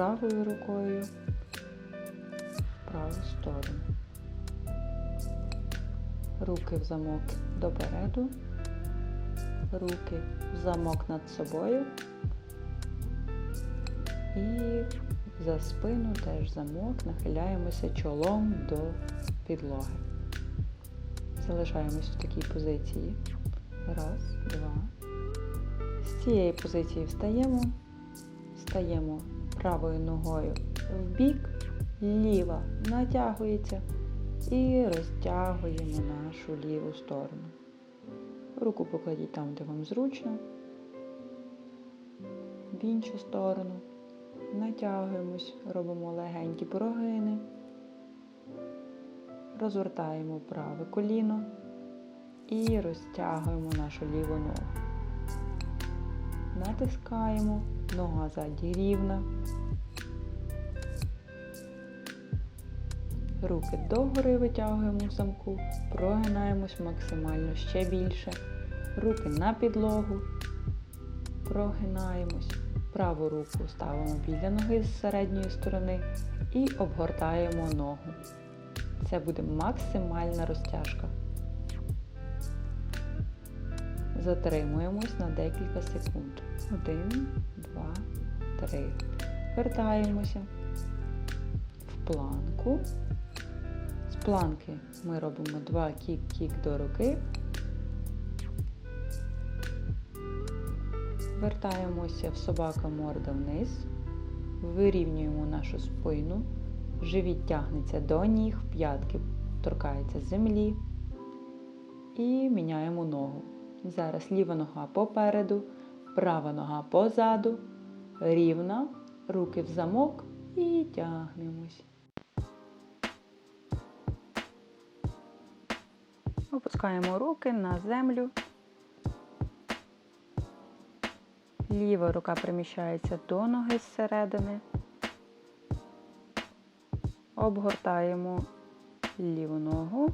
правою рукою в праву сторону. Руки в замок допереду, руки в замок над собою і за спину теж замок, нахиляємося чолом до підлоги. Залишаємось в такій позиції. Раз, два. З цієї позиції встаємо, стаємо правою ногою в бік, ліва натягується і розтягуємо нашу ліву сторону. Руку покладіть там, де вам зручно, в іншу сторону. Натягуємось, робимо легенькі прогини, розвертаємо праве коліно і розтягуємо нашу ліву ногу. Натискаємо, нога ззаді рівна. Руки догори витягуємо в замку, прогинаємось максимально ще більше. Руки на підлогу, прогинаємось. Праву руку ставимо біля ноги з середньої сторони і обгортаємо ногу. Це буде максимальна розтяжка. Затримуємось на декілька секунд. Один, два, три. Вертаємося в планку. З планки ми робимо два кік-кік до руки. Вертаємося в собака морда вниз, вирівнюємо нашу спину, живіт тягнеться до ніг, п'ятки торкаються землі і міняємо ногу. Зараз ліва нога попереду, права нога позаду, рівна, руки в замок і тягнемось. Опускаємо руки на землю. Ліва рука приміщається до ноги зсередини. Обгортаємо ліву ногу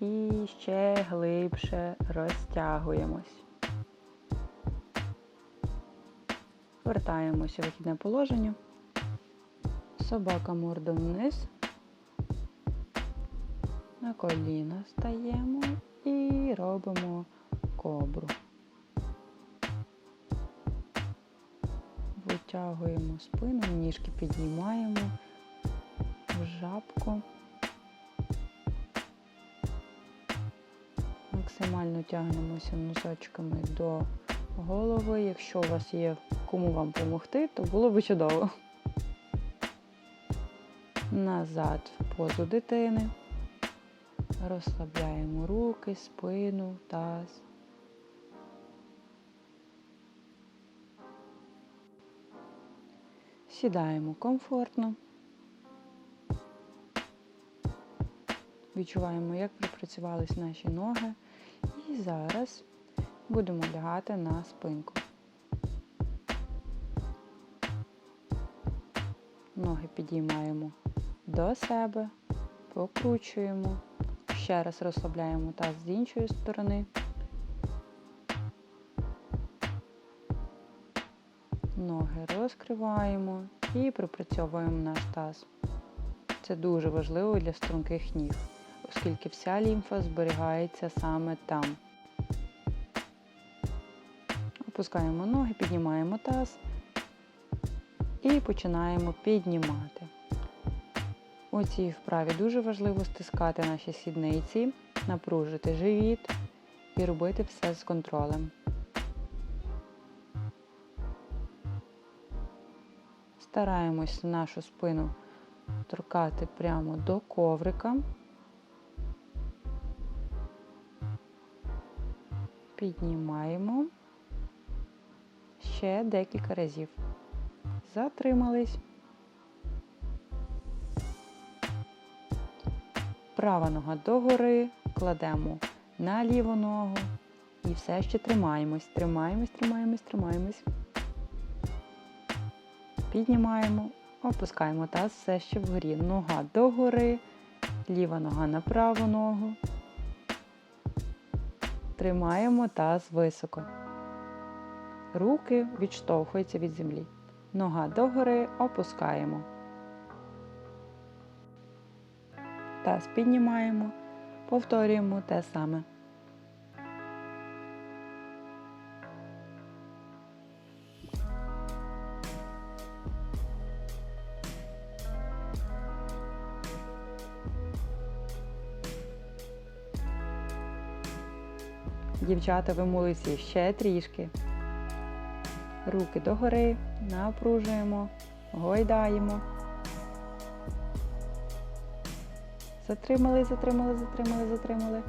і ще глибше розтягуємось. Вертаємося в вихідне положення. Собака мордом вниз. На коліна стаємо і робимо кобру. Витягуємо спину, ніжки підіймаємо в жабку. Максимально тягнемося носочками до голови. Якщо у вас є кому вам допомогти, то було б чудово. Назад в позу дитини. Розслабляємо руки, спину, таз. Сідаємо комфортно. Відчуваємо, як пропрацювались наші ноги. І зараз будемо лягати на спинку. Ноги підіймаємо до себе, покручуємо. Ще раз розслабляємо таз з іншої сторони. Ноги розкриваємо і пропрацьовуємо наш таз. Це дуже важливо для струнких ніг, оскільки вся лімфа зберігається саме там. Опускаємо ноги, піднімаємо таз і починаємо піднімати. У цій вправі дуже важливо стискати наші сідниці, напружити живіт і робити все з контролем. Стараємось нашу спину торкати прямо до коврика. Піднімаємо ще декілька разів. Затримались. Права нога догори, кладемо на ліву ногу і все ще тримаємось, тримаємось, тримаємось, тримаємось. Піднімаємо, опускаємо таз все ще вгорі. Нога догори, ліва нога на праву ногу. Тримаємо таз високо. Руки відштовхуються від землі. Нога догори опускаємо. Таз піднімаємо, повторюємо те саме. Дівчата вимулися ще трішки. Руки догори, напружуємо, гойдаємо. Затримали, затримали, затримали, затримали.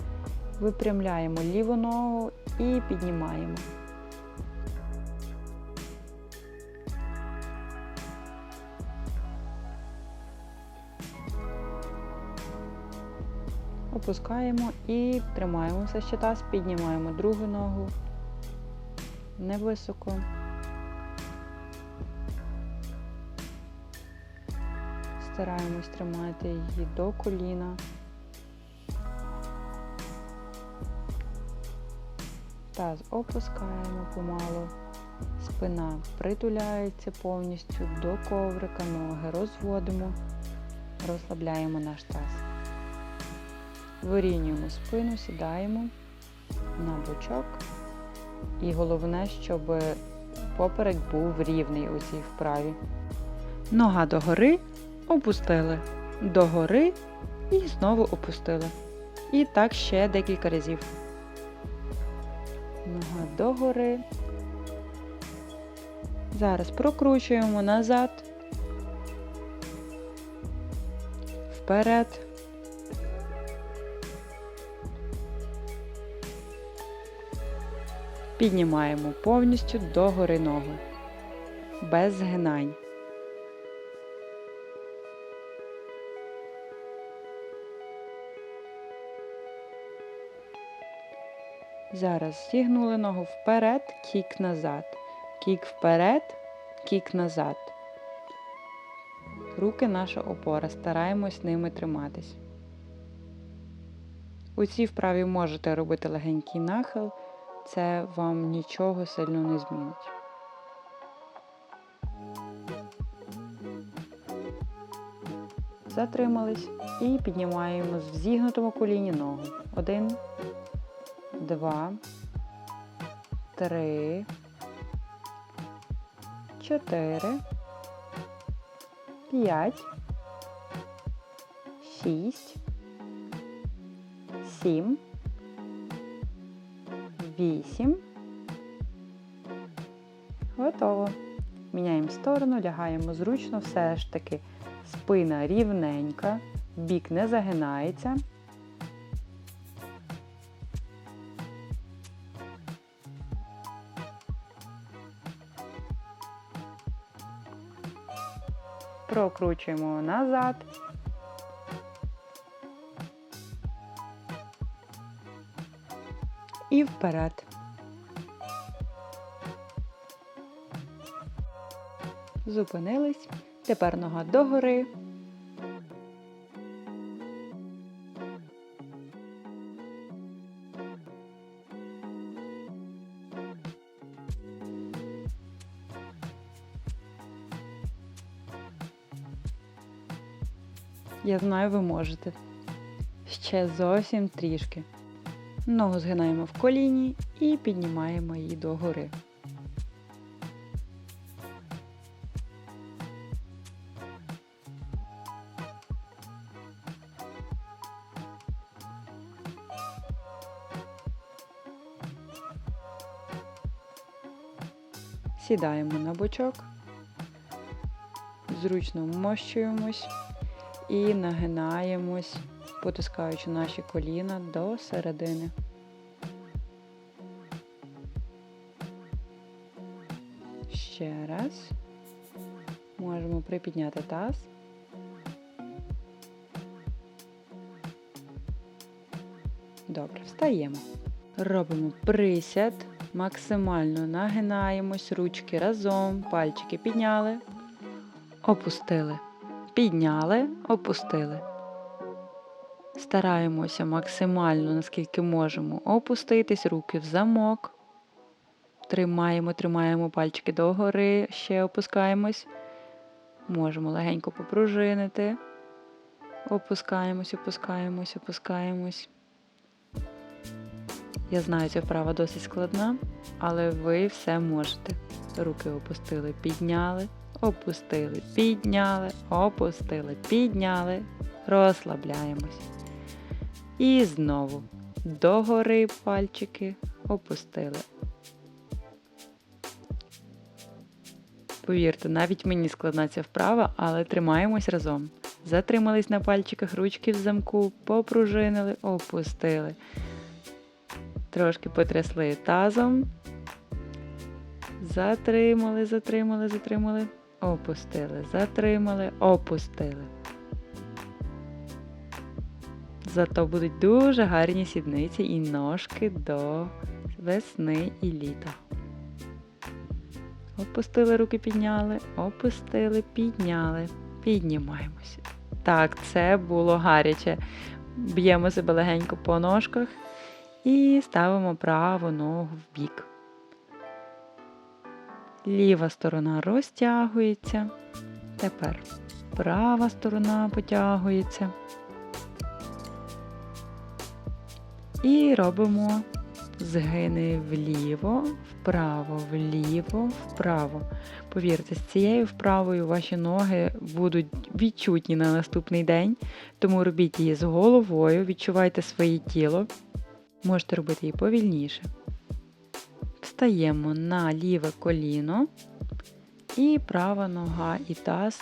Випрямляємо ліву ногу і піднімаємо. Опускаємо і тримаємося ще таз, піднімаємо другу ногу невисоко. Стараємось тримати її до коліна. Таз опускаємо помалу. Спина притуляється повністю до коврика, ноги розводимо, розслабляємо наш таз. Вирівнюємо спину, сідаємо на бочок. І головне, щоб поперек був рівний у цій вправі. Нога догори опустили, догори і знову опустили. І так ще декілька разів. Нога догори. Зараз прокручуємо назад, вперед. Піднімаємо повністю догори ногу. Без згинань. Зараз зігнули ногу вперед, кік назад. Кік вперед, кік назад. Руки наша опора. Стараємось ними триматись. У цій вправі можете робити легенький нахил це вам нічого сильно не змінить. Затримались і піднімаємо в зігнутому коліні ногу. Один, два, три, чотири, п'ять, шість, сім. 8. Готово. Міняємо сторону, лягаємо зручно, все ж таки спина рівненька, бік не загинається. Прокручуємо назад. і вперед. Зупинились. Тепер нога догори. Я знаю, ви можете. Ще зовсім трішки. Ногу згинаємо в коліні і піднімаємо її догори. Сідаємо на бочок, зручно вмощуємось і нагинаємось, потискаючи наші коліна до середини. Ще раз. Можемо припідняти таз. Добре, встаємо. Робимо присяд, максимально нагинаємось, ручки разом, пальчики підняли, опустили. Підняли, опустили. Стараємося максимально, наскільки можемо, опуститись, руки в замок. Тримаємо, тримаємо пальчики догори, ще опускаємось. Можемо легенько попружинити. Опускаємось, опускаємось, опускаємось. Я знаю, ця вправа досить складна, але ви все можете. Руки опустили, підняли, опустили, підняли, опустили, підняли, розслабляємось. І знову догори пальчики опустили. Повірте, навіть мені складна ця вправа, але тримаємось разом. Затримались на пальчиках ручки в замку, попружинили, опустили. Трошки потрясли тазом. Затримали, затримали, затримали, опустили, затримали, опустили. Зато будуть дуже гарні сідниці і ножки до весни і літа. Опустили руки, підняли, опустили, підняли, піднімаємося. Так, це було гаряче. Б'ємо себе легенько по ножках і ставимо праву ногу в бік. Ліва сторона розтягується. Тепер права сторона потягується. І робимо згини вліво, вправо, вліво, вправо. Повірте, з цією вправою ваші ноги будуть відчутні на наступний день, тому робіть її з головою, відчувайте своє тіло. Можете робити її повільніше. Встаємо на ліве коліно, і права нога і таз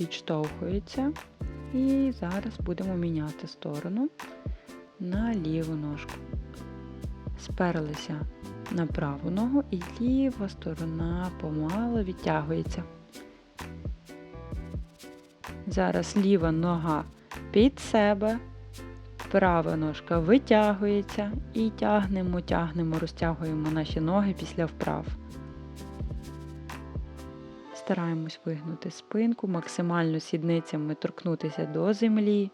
відштовхуються. І зараз будемо міняти сторону на ліву ножку. Сперлися на праву ногу і ліва сторона помало відтягується. Зараз ліва нога під себе, права ножка витягується і тягнемо, тягнемо, розтягуємо наші ноги після вправ. Стараємось вигнути спинку, максимально сідницями торкнутися до землі.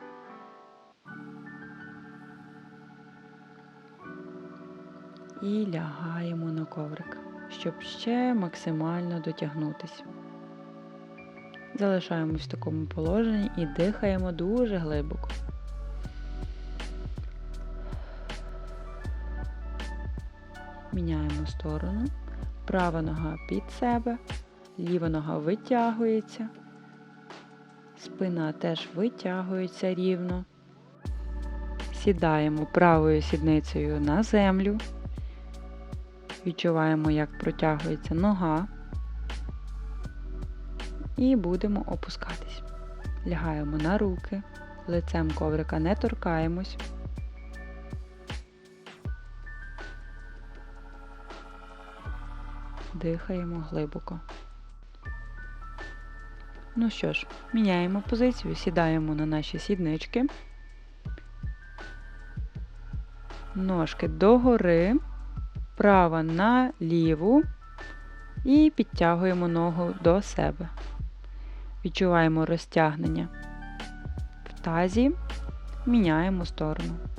І лягаємо на коврик, щоб ще максимально дотягнутися. Залишаємось в такому положенні і дихаємо дуже глибоко. Міняємо сторону. Права нога під себе, ліва нога витягується, спина теж витягується рівно. Сідаємо правою сідницею на землю. Відчуваємо, як протягується нога. І будемо опускатись. Лягаємо на руки, лицем коврика не торкаємось. Дихаємо глибоко. Ну що ж, міняємо позицію, сідаємо на наші сіднички. Ножки догори, права на ліву і підтягуємо ногу до себе. Відчуваємо розтягнення в тазі, міняємо сторону.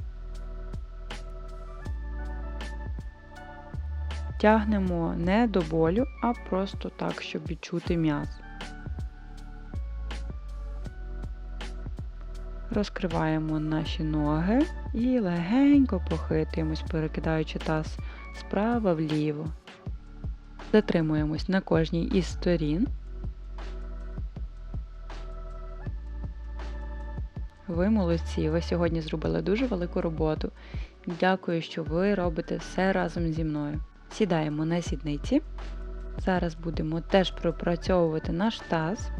Тягнемо не до болю, а просто так, щоб відчути м'яз. Розкриваємо наші ноги і легенько похитуємось, перекидаючи таз справа вліво. Затримуємось на кожній із сторін. Ви молодці, ви сьогодні зробили дуже велику роботу. Дякую, що ви робите все разом зі мною. Сідаємо на сідниці. Зараз будемо теж пропрацьовувати наш таз.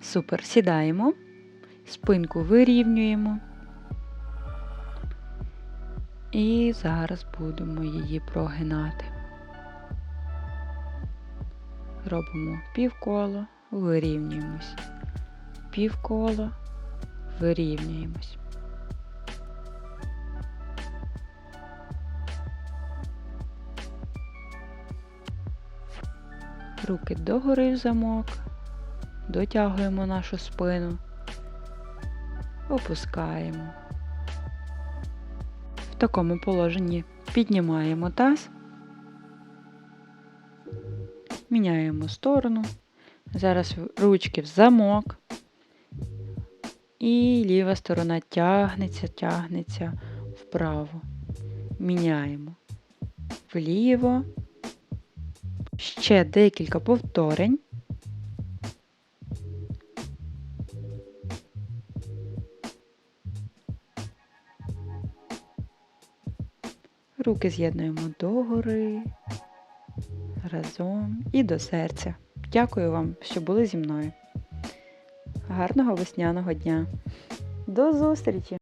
Супер, сідаємо, спинку вирівнюємо. І зараз будемо її прогинати. Робимо півколо, вирівнюємось. Півколо, вирівнюємось. Руки догори в замок. Дотягуємо нашу спину. Опускаємо. В такому положенні піднімаємо таз. Міняємо сторону. Зараз ручки в замок. І ліва сторона тягнеться, тягнеться вправо. Міняємо вліво. Ще декілька повторень. Руки з'єднуємо догори, разом і до серця. Дякую вам, що були зі мною. Гарного весняного дня. До зустрічі!